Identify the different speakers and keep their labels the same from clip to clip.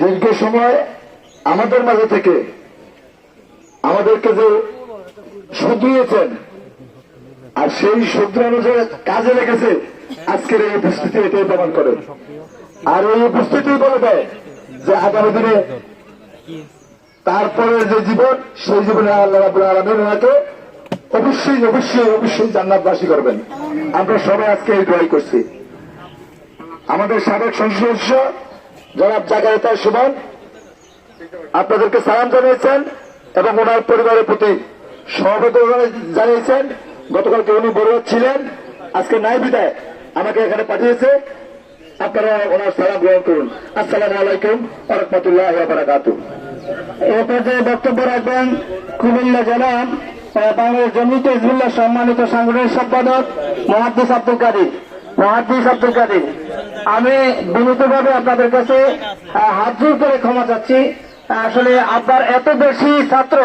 Speaker 1: দীর্ঘ সময় আমাদের মাঝে থেকে আমাদেরকে যে শুধরিয়েছেন, আর সেই শুধরানো যে কাজে লেগেছে, আজকের এই উপস্থিতি এটাই প্রমাণ করে। আর এই উপস্থিতি বলে দেয় যে আগামী দিনে তারপরে যে জীবন, সেই জীবনে আল্লাহ আলমিন ওনাকে অবশ্যই অবশ্যই অবশ্যই জান্নাতবাসী করবেন। আমরা সবাই আজকে এই দোয়াই করছি। আমাদের সাবেক সংসদ জনাব জাগারিতা সুমন আপনাদেরকে সালাম জানিয়েছেন এবং ওনার পরিবারের প্রতি সহবেদনা জানিয়েছেন। গতকালকে উনি বড় ছিলেন আজকে নাই বিদায় আমাকে এখানে পাঠিয়েছে। আপনারা ওনার সালাম গ্রহণ করুন। আসসালামু আলাইকুম রহমতুল্লাহ বারাকাতু
Speaker 2: এ পর্যায়ে বক্তব্য রাখবেন কুমিল্লা আহ, বাংলাদেশ জমিতে হিজবুল্লাহ সম্মানিত সাংগঠনিক সম্পাদক মহাদ্দিস আব্দুল কাদির। মহাদ্দিস আব্দুল কাদির, আমি বিনীতভাবে আপনাদের কাছে হাত জোর করে ক্ষমা চাচ্ছি। আসলে আপনার এত বেশি ছাত্র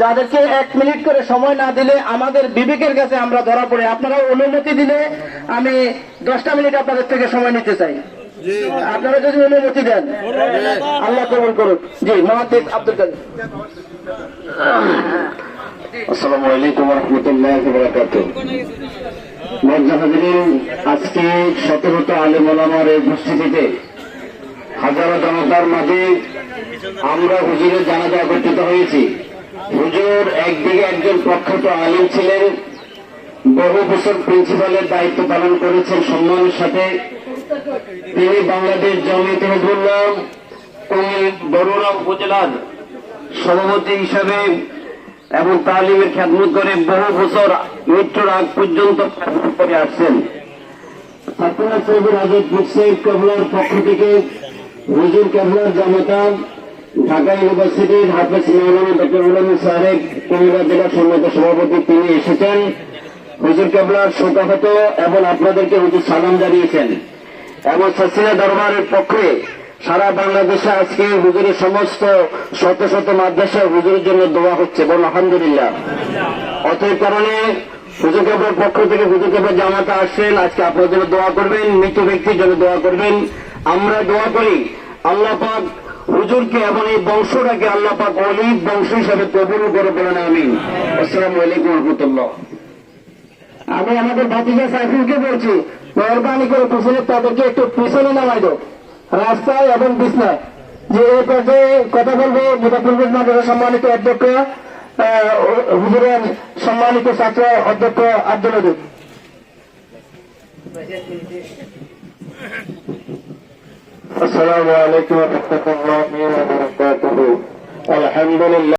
Speaker 2: যাদেরকে এক মিনিট করে সময় না দিলে আমাদের বিবেকের কাছে আমরা ধরা পড়ে। আপনারা অনুমতি দিলে আমি দশটা মিনিট আপনাদের থেকে সময় নিতে চাই। আপনারা যদি অনুমতি দেন, আল্লাহ কবুল করুন জি, মহাদ্দিস আব্দুল কাদির।
Speaker 1: আসসালামু আলাইকুম রহমতুল্লাহ বরাকাত আজকে সতেরোটা আলেম ওলামার এই উপস্থিতিতে হাজারো জনতার মাঝে আমরা হুজুরের জানাজা একত্রিত হয়েছি। হুজুর একদিকে একজন প্রখ্যাত আলেম ছিলেন, বহু বছর প্রিন্সিপালের দায়িত্ব পালন করেছেন সম্মানের সাথে। তিনি বাংলাদেশ জমিয়ত হিজবুল্লাহ কুমির বরুণা উপজেলার সভাপতি হিসাবে এবং তালিমের খ্যাতমত করে বহু বছর মৃত্যুর আগ পর্যন্ত করে আসছেন। ছাত্ররা সাহেবের আজাদ মুসেফ কেবলার পক্ষ থেকে হুজুর কেবলার জামাতা, ঢাকা ইউনিভার্সিটির হাফেজ মাওলানা ডক্টর উলামী সাহেব কুমিল্লা জেলা সম্মানিত সভাপতি, তিনি এসেছেন। হুজুর কেবলার শোকাহত এবং আপনাদেরকে হুজুর সালাম জানিয়েছেন। এবং সাসিনা দরবারের পক্ষে সারা বাংলাদেশে আজকে হুজুরের সমস্ত শত শত মাদ্রাসায় হুজুরের জন্য দোয়া হচ্ছে, বল আলহামদুলিল্লাহ। অতএব কারণে হুজুর কেবলার পক্ষ থেকে হুজুর কেবলার জামাতা আসছেন, আজকে আপনার জন্য দোয়া করবেন, মৃত ব্যক্তির জন্য দোয়া করবেন। আমরা দোয়া করি, আল্লাহ পাক হুজুরকে এবং এই বংশটাকে আল্লাহ পাক অলিক বংশ হিসাবে কবুল করে বলেন, আমিন। আসসালামু আলাইকুম রহমতুল্লাহ।
Speaker 2: আমি আমাদের ভাতিজা সাইফুলকে বলছি, মেহরবানি করে পিছনে তাদেরকে একটু পিছনে নামাই দাও। রাস্তায় এবং বিছনায়। যে এই পর্যায়ে কথা বলব মুজাফরপুর মাদ্রাসা সম্মানিত অধ্যক্ষ হুজুরের সম্মানিত ছাত্র অধ্যক্ষ আব্দুল আদিব
Speaker 1: আসসালামু আলাইকুম রহমতুল্লাহ আলহামদুলিল্লাহ।